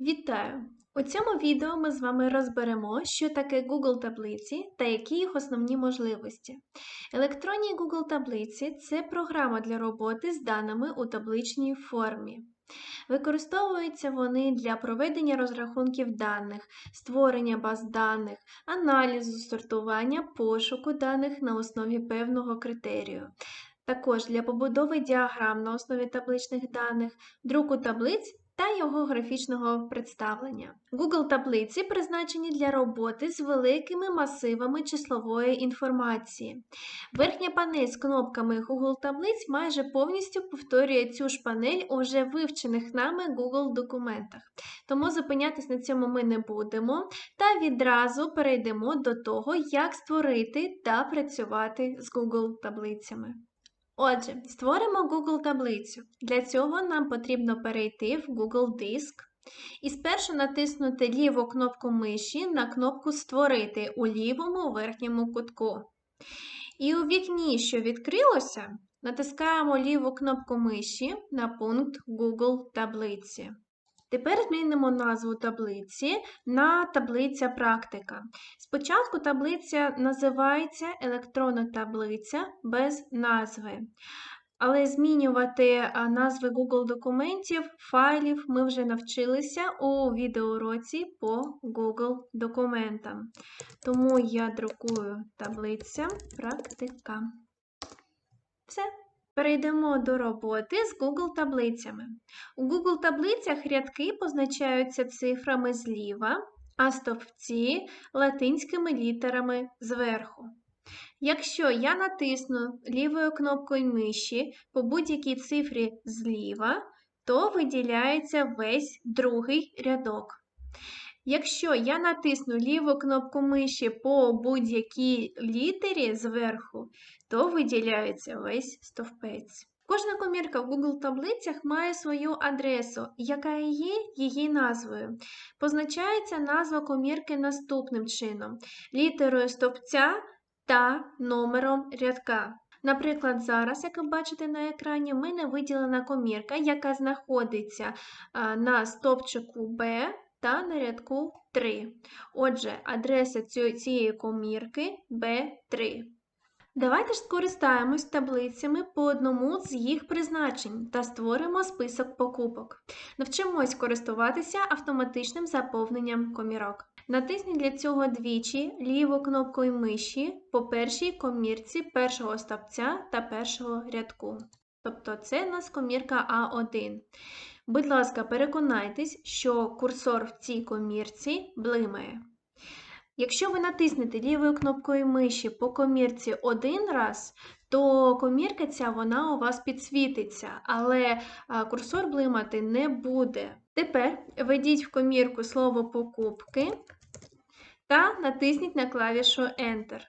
Вітаю! У цьому відео ми з вами розберемо, що таке Google таблиці та які їх основні можливості. Електронні Google таблиці це програма для роботи з даними у табличній формі. Використовуються вони для проведення розрахунків даних, створення баз даних, аналізу, сортування, пошуку даних на основі певного критерію. Також для побудови діаграм на основі табличних даних, друку таблиць та його графічного представлення. Google таблиці призначені для роботи з великими масивами числової інформації. Верхня панель з кнопками Google таблиць майже повністю повторює цю ж панель у вже вивчених нами Google документах. Тому зупинятись на цьому ми не будемо та відразу перейдемо до того, як створити та працювати з Google таблицями. Отже, створимо Google таблицю. Для цього нам потрібно перейти в Google Диск і спершу натиснути ліву кнопку миші на кнопку Створити у лівому верхньому кутку. І у вікні, що відкрилося, натискаємо ліву кнопку миші на пункт Google таблиці. Тепер змінимо назву таблиці на таблиця практика. Спочатку таблиця називається електронна таблиця без назви. Але змінювати назви Google документів, файлів ми вже навчилися у відеоуроці по Google документам. Тому я друкую таблиця практика. Все. Перейдемо до роботи з Google таблицями. У Google таблицях рядки позначаються цифрами зліва, а стовпці латинськими літерами зверху. Якщо я натисну лівою кнопкою миші по будь-якій цифрі зліва, то виділяється весь другий рядок. Якщо я натисну ліву кнопку миші по будь-якій літері зверху, то виділяється весь стовпець. Кожна комірка в Google таблицях має свою адресу, яка є її назвою. Позначається назва комірки наступним чином: літерою стовпця та номером рядка. Наприклад, зараз, як ви бачите на екрані, в мене виділена комірка, яка знаходиться на стовпчику B та на рядку 3. Отже, адреса цієї комірки B3. Давайте ж скористаємось таблицями по одному з їх призначень та створимо список покупок. Навчимось користуватися автоматичним заповненням комірок. Натисніть для цього двічі ліву кнопкою миші по першій комірці першого стопця та першого рядку. Тобто це у нас комірка А1. Будь ласка, переконайтесь, що курсор в цій комірці блимає. Якщо ви натиснете лівою кнопкою миші по комірці один раз, то комірка ця вона у вас підсвітиться, але курсор блимати не буде. Тепер введіть в комірку слово покупки та натисніть на клавішу Enter.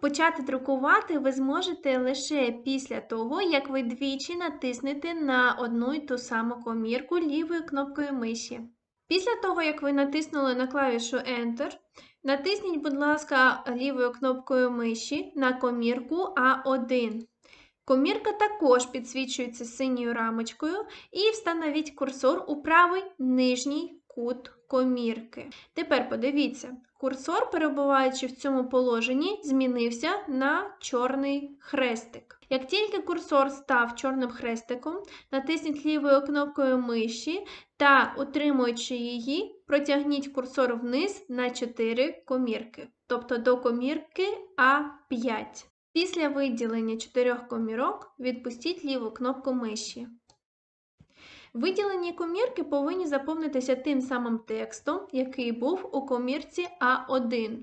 Почати друкувати ви зможете лише після того, як ви двічі натиснете на одну й ту саму комірку лівою кнопкою миші. Після того, як ви натиснули на клавішу Enter, натисніть, будь ласка, лівою кнопкою миші на комірку А1. Комірка також підсвічується синьою рамочкою і встановіть курсор у правий нижній кут комірки. Тепер подивіться, курсор, перебуваючи в цьому положенні, змінився на чорний хрестик. Як тільки курсор став чорним хрестиком, натисніть лівою кнопкою миші та, утримуючи її, протягніть курсор вниз на 4 комірки, тобто до комірки А5. Після виділення чотирьох комірок відпустіть ліву кнопку миші. Виділені комірки повинні заповнитися тим самим текстом, який був у комірці А1.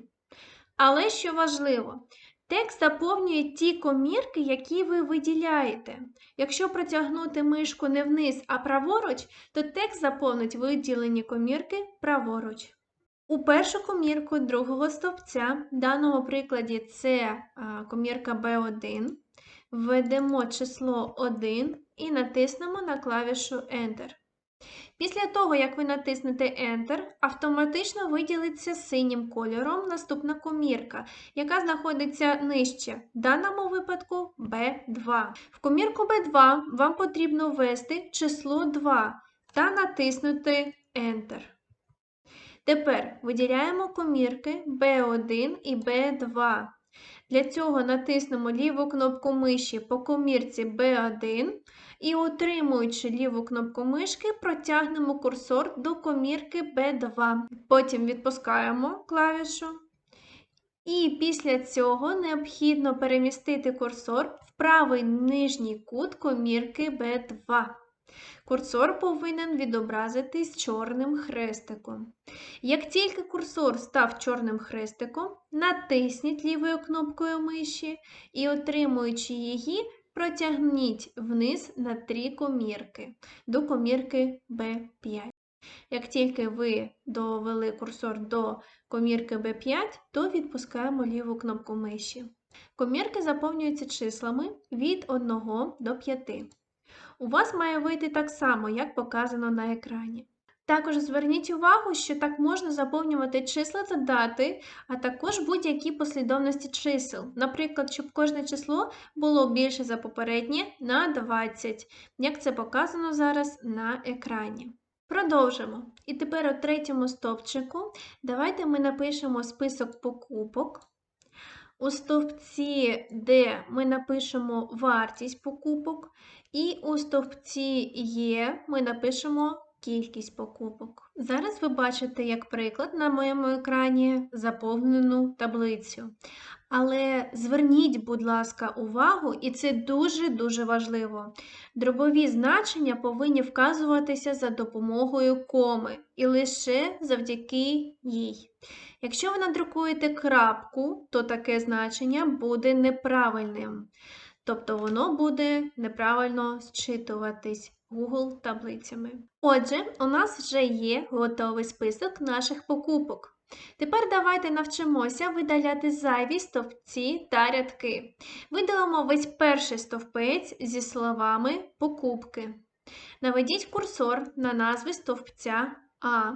Але що важливо, текст заповнює ті комірки, які ви виділяєте. Якщо протягнути мишку не вниз, а праворуч, то текст заповнить виділені комірки праворуч. У першу комірку другого стовпця, в даному прикладі це комірка B1, введемо число 1 і натиснемо на клавішу Enter. Після того, як ви натиснете Enter, автоматично виділиться синім кольором наступна комірка, яка знаходиться нижче, в даному випадку B2. В комірку B2 вам потрібно ввести число 2 та натиснути Enter. Тепер виділяємо комірки B1 і B2. Для цього натиснемо ліву кнопку миші по комірці B1 і, утримуючи ліву кнопку мишки, протягнемо курсор до комірки B2. Потім відпускаємо клавішу. І після цього необхідно перемістити курсор в правий нижній кут комірки B2. Курсор повинен відобразитись чорним хрестиком. Як тільки курсор став чорним хрестиком, натисніть лівою кнопкою миші і, отримуючи її, протягніть вниз на три комірки до комірки B5. Як тільки ви довели курсор до комірки B5, то відпускаємо ліву кнопку миші. Комірки заповнюються числами від 1 до 5. У вас має вийти так само, як показано на екрані. Також зверніть увагу, що так можна заповнювати числа та дати, а також будь-які послідовності чисел. Наприклад, щоб кожне число було більше за попереднє на 20, як це показано зараз на екрані. Продовжимо. І тепер у третьому стовпчику давайте ми напишемо список покупок. У стовпці Д ми напишемо вартість покупок, і у стовпці Є ми напишемо кількість покупок. Зараз ви бачите, як приклад на моєму екрані заповнену таблицю. Але зверніть, будь ласка, увагу, і це дуже-дуже важливо. Дробові значення повинні вказуватися за допомогою коми і лише завдяки їй. Якщо ви надрукуєте крапку, то таке значення буде неправильним. Тобто воно буде неправильно зчитуватись Google таблицями. Отже, у нас вже є готовий список наших покупок. Тепер давайте навчимося видаляти зайві стовпці та рядки. Видалимо весь перший стовпець зі словами покупки. Наведіть курсор на назви стовпця А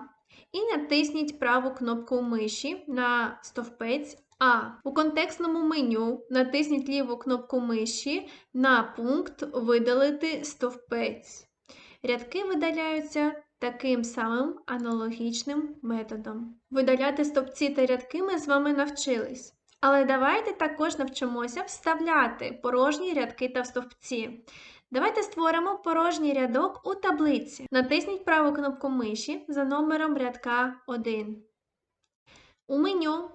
і натисніть праву кнопку миші на стовпець А. У контекстному меню натисніть ліву кнопку миші на пункт Видалити стовпець. Рядки видаляються таким самим аналогічним методом. Видаляти стовпці та рядки ми з вами навчились. Але давайте також навчимося вставляти порожні рядки та стовпці. Давайте створимо порожній рядок у таблиці. Натисніть праву кнопку миші за номером рядка 1. У меню,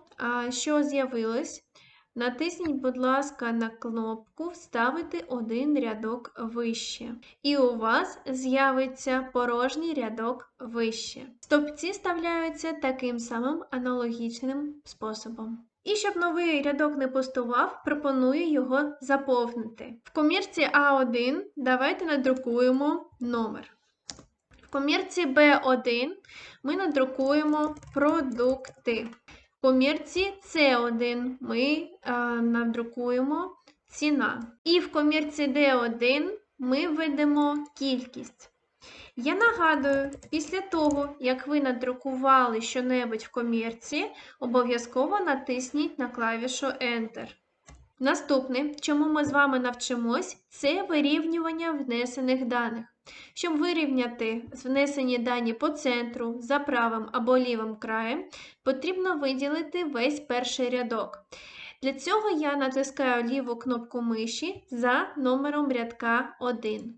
що з'явилось, Натисніть, будь ласка, на кнопку Вставити один рядок вище. І у вас з'явиться порожній рядок вище. Стовпці вставляються таким самим аналогічним способом. І щоб новий рядок не пустував, пропоную його заповнити. В комірці А1 давайте надрукуємо номер. В комірці Б1 ми надрукуємо продукти комірці С1 ми а, надрукуємо ціна. І в комірці D1 ми введемо кількість. Я нагадую, після того, як ви надрукували щонебудь в комірці, обов'язково натисніть на клавішу Enter. Наступне, чому ми з вами навчимось, це вирівнювання внесених даних. Щоб вирівняти внесені дані по центру, за правим або лівим краєм, потрібно виділити весь перший рядок. Для цього я натискаю ліву кнопку миші за номером рядка 1.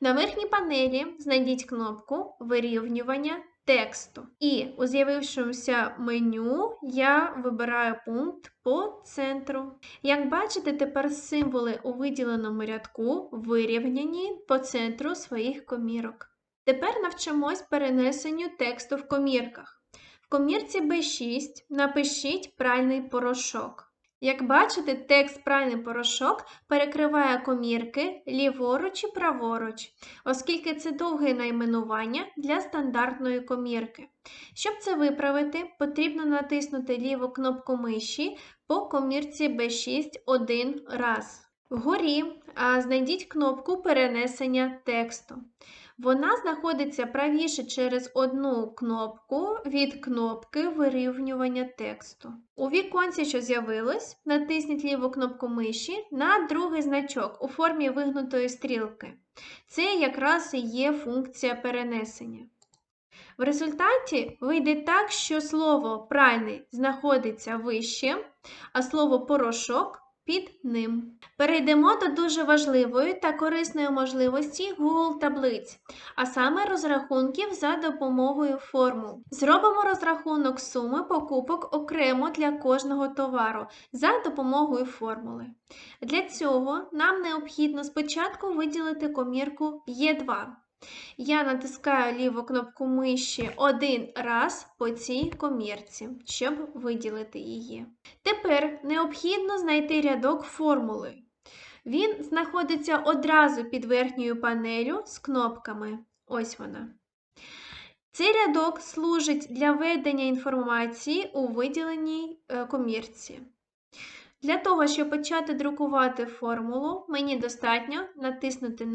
На верхній панелі знайдіть кнопку Вирівнювання тексту. І у з'явившомуся меню я вибираю пункт по центру. Як бачите, тепер символи у виділеному рядку вирівняні по центру своїх комірок. Тепер навчимось перенесенню тексту в комірках. В комірці B6 напишіть пральний порошок. Як бачите, текст пральний порошок перекриває комірки ліворуч і праворуч, оскільки це довге найменування для стандартної комірки. Щоб це виправити, потрібно натиснути ліву кнопку миші по комірці B6 один раз. Вгорі знайдіть кнопку перенесення тексту. Вона знаходиться правіше через одну кнопку від кнопки вирівнювання тексту. У віконці, що з'явилось, натисніть ліву кнопку миші на другий значок у формі вигнутої стрілки. Це якраз і є функція перенесення. В результаті вийде так, що слово пральний знаходиться вище, а слово порошок під ним. Перейдемо до дуже важливої та корисної можливості Google таблиць, а саме розрахунків за допомогою формул. Зробимо розрахунок суми покупок окремо для кожного товару за допомогою формули. Для цього нам необхідно спочатку виділити комірку Е2. Я натискаю ліву кнопку миші один раз по цій комірці, щоб виділити її. Тепер необхідно знайти рядок формули. Він знаходиться одразу під верхньою панелю з кнопками. Ось вона. Цей рядок служить для введення інформації у виділеній е, комірці. Для того, щоб почати друкувати формулу, мені достатньо натиснути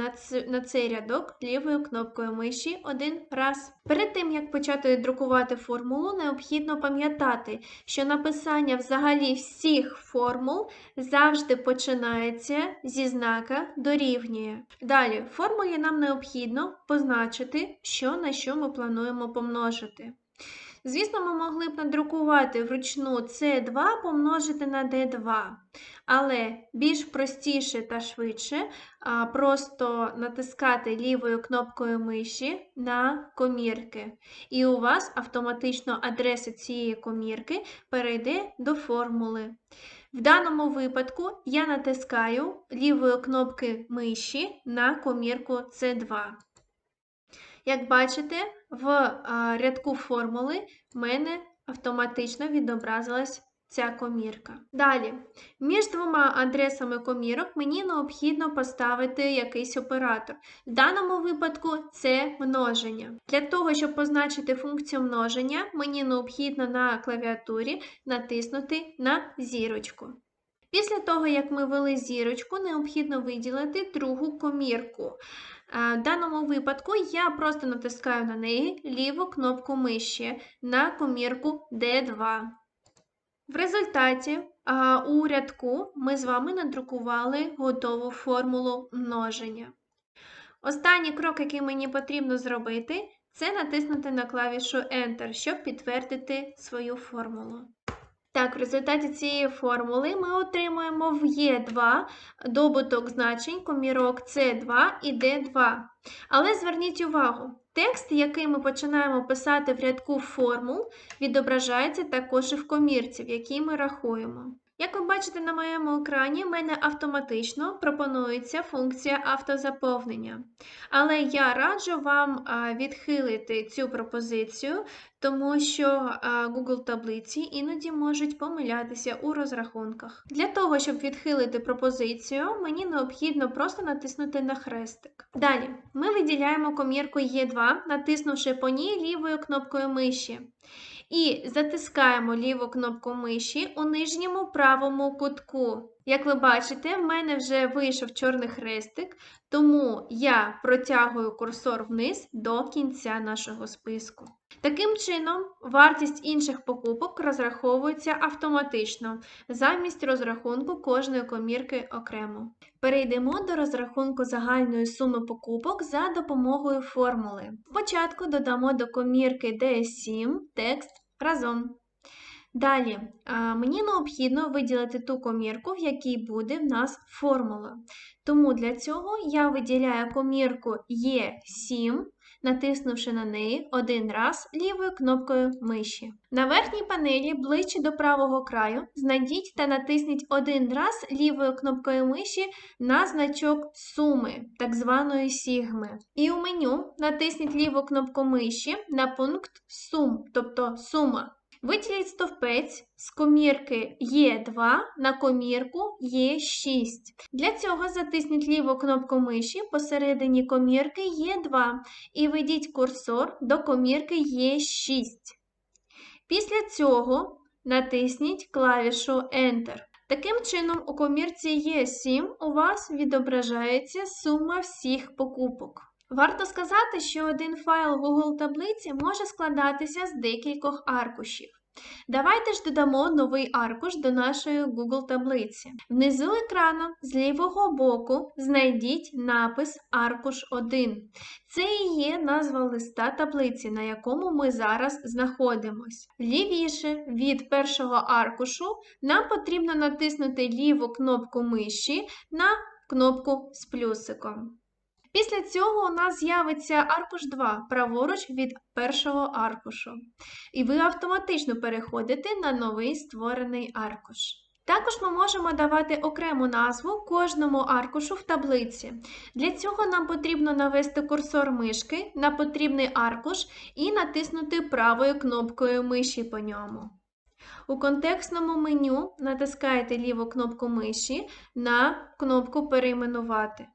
на, цей рядок лівою кнопкою миші один раз. Перед тим, як почати друкувати формулу, необхідно пам'ятати, що написання взагалі всіх формул завжди починається зі знака дорівнює. Далі, в формулі нам необхідно позначити, що на що ми плануємо помножити. Звісно, ми могли б надрукувати вручну С2 помножити на D2, але більш простіше та швидше просто натискати лівою кнопкою миші на комірки. І у вас автоматично адреса цієї комірки перейде до формули. В даному випадку я натискаю лівою кнопки миші на комірку С2. Як бачите, в рядку формули в мене автоматично відобразилась ця комірка. Далі, між двома адресами комірок мені необхідно поставити якийсь оператор. В даному випадку це множення. Для того, щоб позначити функцію множення, мені необхідно на клавіатурі натиснути на зірочку. Після того, як ми ввели зірочку, необхідно виділити другу комірку. В даному випадку я просто натискаю на неї ліву кнопку миші на комірку D2. В результаті у рядку ми з вами надрукували готову формулу множення. Останній крок, який мені потрібно зробити, це натиснути на клавішу Enter, щоб підтвердити свою формулу. Так, в результаті цієї формули ми отримуємо в Е2 добуток значень комірок С2 і Д2. Але зверніть увагу, текст, який ми починаємо писати в рядку формул, відображається також і в комірці, в якій ми рахуємо. Як ви бачите на моєму екрані, в мене автоматично пропонується функція автозаповнення. Але я раджу вам відхилити цю пропозицію, тому що Google таблиці іноді можуть помилятися у розрахунках. Для того, щоб відхилити пропозицію, мені необхідно просто натиснути на хрестик. Далі ми виділяємо комірку Е2, натиснувши по ній лівою кнопкою миші. І затискаємо ліву кнопку миші у нижньому правому кутку. Як ви бачите, в мене вже вийшов чорний хрестик, тому я протягую курсор вниз до кінця нашого списку. Таким чином, вартість інших покупок розраховується автоматично, замість розрахунку кожної комірки окремо. Перейдемо до розрахунку загальної суми покупок за допомогою формули. Спочатку додамо до комірки DS7 текст разом. Далі, мені необхідно виділити ту комірку, в якій буде в нас формула. Тому для цього я виділяю комірку Е7 натиснувши на неї один раз лівою кнопкою миші. На верхній панелі, ближче до правого краю, знайдіть та натисніть один раз лівою кнопкою миші на значок суми, так званої сігми. І у меню натисніть ліву кнопку миші на пункт Сум, тобто сума. Виділіть стовпець з комірки Е2 на комірку Е6. Для цього затисніть ліву кнопку миші посередині комірки Е2 і ведіть курсор до комірки Е6. Після цього натисніть клавішу Enter. Таким чином, у комірці Е7 у вас відображається сума всіх покупок. Варто сказати, що один файл Google таблиці може складатися з декількох аркушів. Давайте ж додамо новий аркуш до нашої Google таблиці. Внизу екрану з лівого боку знайдіть напис Аркуш 1. Це і є назва листа таблиці, на якому ми зараз знаходимось. Лівіше від першого аркушу нам потрібно натиснути ліву кнопку миші на кнопку з плюсиком. Після цього у нас з'явиться аркуш 2 праворуч від першого аркушу, і ви автоматично переходите на новий створений аркуш. Також ми можемо давати окрему назву кожному аркушу в таблиці. Для цього нам потрібно навести курсор мишки на потрібний аркуш і натиснути правою кнопкою миші по ньому. У контекстному меню натискаєте ліву кнопку миші на кнопку Перейменувати.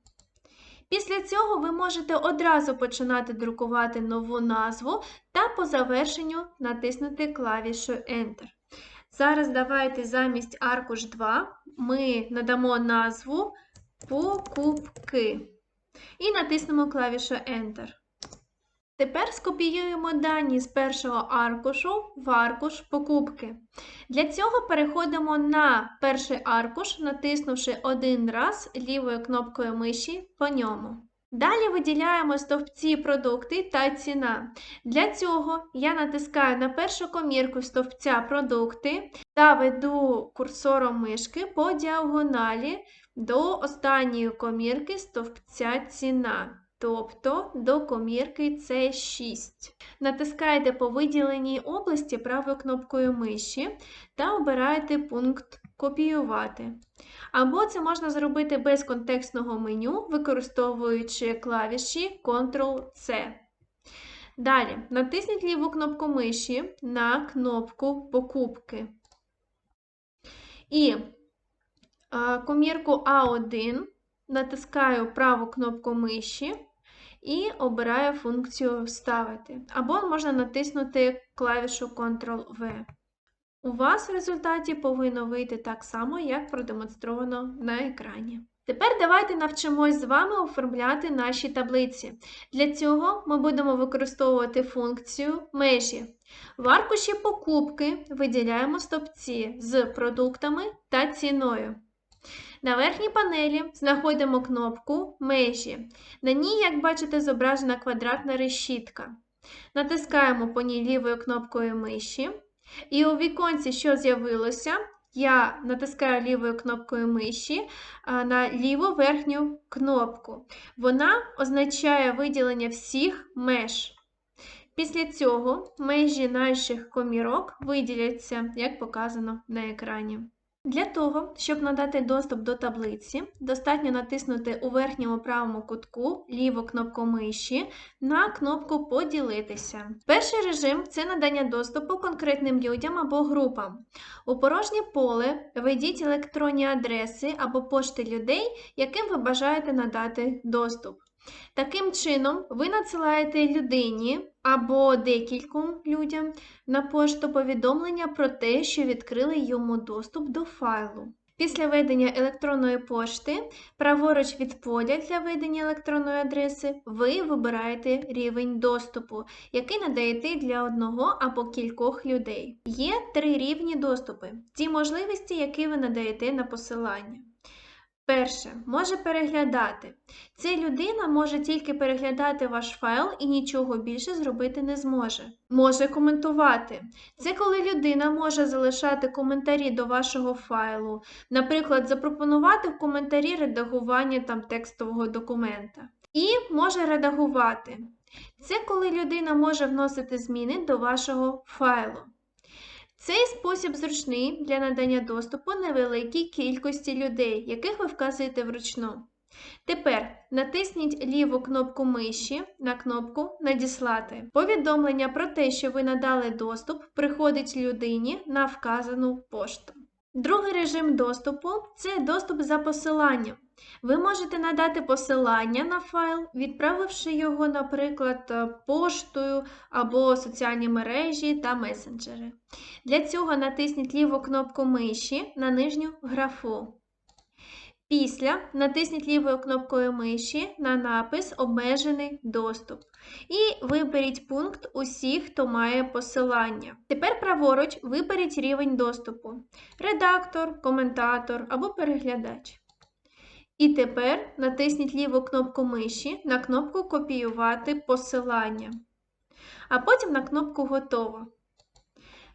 Після цього ви можете одразу починати друкувати нову назву та по завершенню натиснути клавішу Enter. Зараз давайте замість аркуш 2 ми надамо назву покупки і натиснемо клавішу Enter. Тепер скопіюємо дані з першого аркушу в аркуш покупки. Для цього переходимо на перший аркуш, натиснувши один раз лівою кнопкою миші по ньому. Далі виділяємо стовпці продукти та ціна. Для цього я натискаю на першу комірку стовпця продукти та веду курсором мишки по діагоналі до останньої комірки стовпця ціна тобто до комірки C6. Натискаєте по виділеній області правою кнопкою миші та обираєте пункт Копіювати. Або це можна зробити без контекстного меню, використовуючи клавіші Ctrl-C. Далі натисніть ліву кнопку миші на кнопку Покупки. І комірку А1 натискаю праву кнопку миші і обираю функцію Вставити. Або можна натиснути клавішу Ctrl-V. У вас в результаті повинно вийти так само, як продемонстровано на екрані. Тепер давайте навчимось з вами оформляти наші таблиці. Для цього ми будемо використовувати функцію межі. В аркуші покупки виділяємо стопці з продуктами та ціною. На верхній панелі знаходимо кнопку Межі. На ній, як бачите, зображена квадратна решітка. Натискаємо по ній лівою кнопкою миші. І у віконці, що з'явилося, я натискаю лівою кнопкою миші на ліву верхню кнопку. Вона означає виділення всіх меж. Після цього межі наших комірок виділяться, як показано на екрані. Для того, щоб надати доступ до таблиці, достатньо натиснути у верхньому правому кутку ліву кнопку миші на кнопку Поділитися. Перший режим це надання доступу конкретним людям або групам. У порожнє поле введіть електронні адреси або пошти людей, яким ви бажаєте надати доступ. Таким чином, ви надсилаєте людині або декільком людям на пошту повідомлення про те, що відкрили йому доступ до файлу. Після введення електронної пошти, праворуч від поля для введення електронної адреси, ви вибираєте рівень доступу, який надаєте для одного або кількох людей. Є три рівні доступи, ті можливості, які ви надаєте на посилання. Перше, може переглядати. Ця людина може тільки переглядати ваш файл і нічого більше зробити не зможе. Може коментувати. Це коли людина може залишати коментарі до вашого файлу, наприклад, запропонувати в коментарі редагування там, текстового документа. І може редагувати. Це коли людина може вносити зміни до вашого файлу. Цей спосіб зручний для надання доступу невеликій кількості людей, яких ви вказуєте вручну. Тепер натисніть ліву кнопку миші на кнопку Надіслати. Повідомлення про те, що ви надали доступ, приходить людині на вказану пошту. Другий режим доступу це доступ за посиланням. Ви можете надати посилання на файл, відправивши його, наприклад, е, поштою або соціальні мережі та месенджери. Для цього натисніть ліву кнопку миші на нижню графу. Після натисніть лівою кнопкою миші на напис Обмежений доступ і виберіть пункт Усі, хто має посилання. Тепер праворуч виберіть рівень доступу: редактор, коментатор або переглядач. І тепер натисніть ліву кнопку миші на кнопку Копіювати посилання, а потім на кнопку Готово.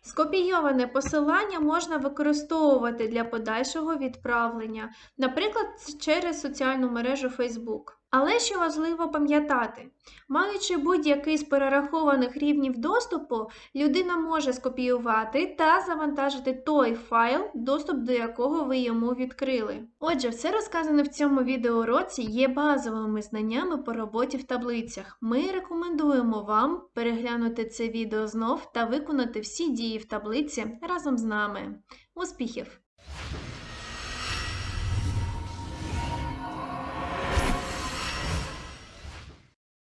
Скопійоване посилання можна використовувати для подальшого відправлення, наприклад, через соціальну мережу Facebook. Але що важливо пам'ятати, маючи будь-який з перерахованих рівнів доступу, людина може скопіювати та завантажити той файл, доступ до якого ви йому відкрили. Отже, все розказане в цьому відеоуроці є базовими знаннями по роботі в таблицях. Ми рекомендуємо вам переглянути це відео знов та виконати всі дії в таблиці разом з нами. Успіхів!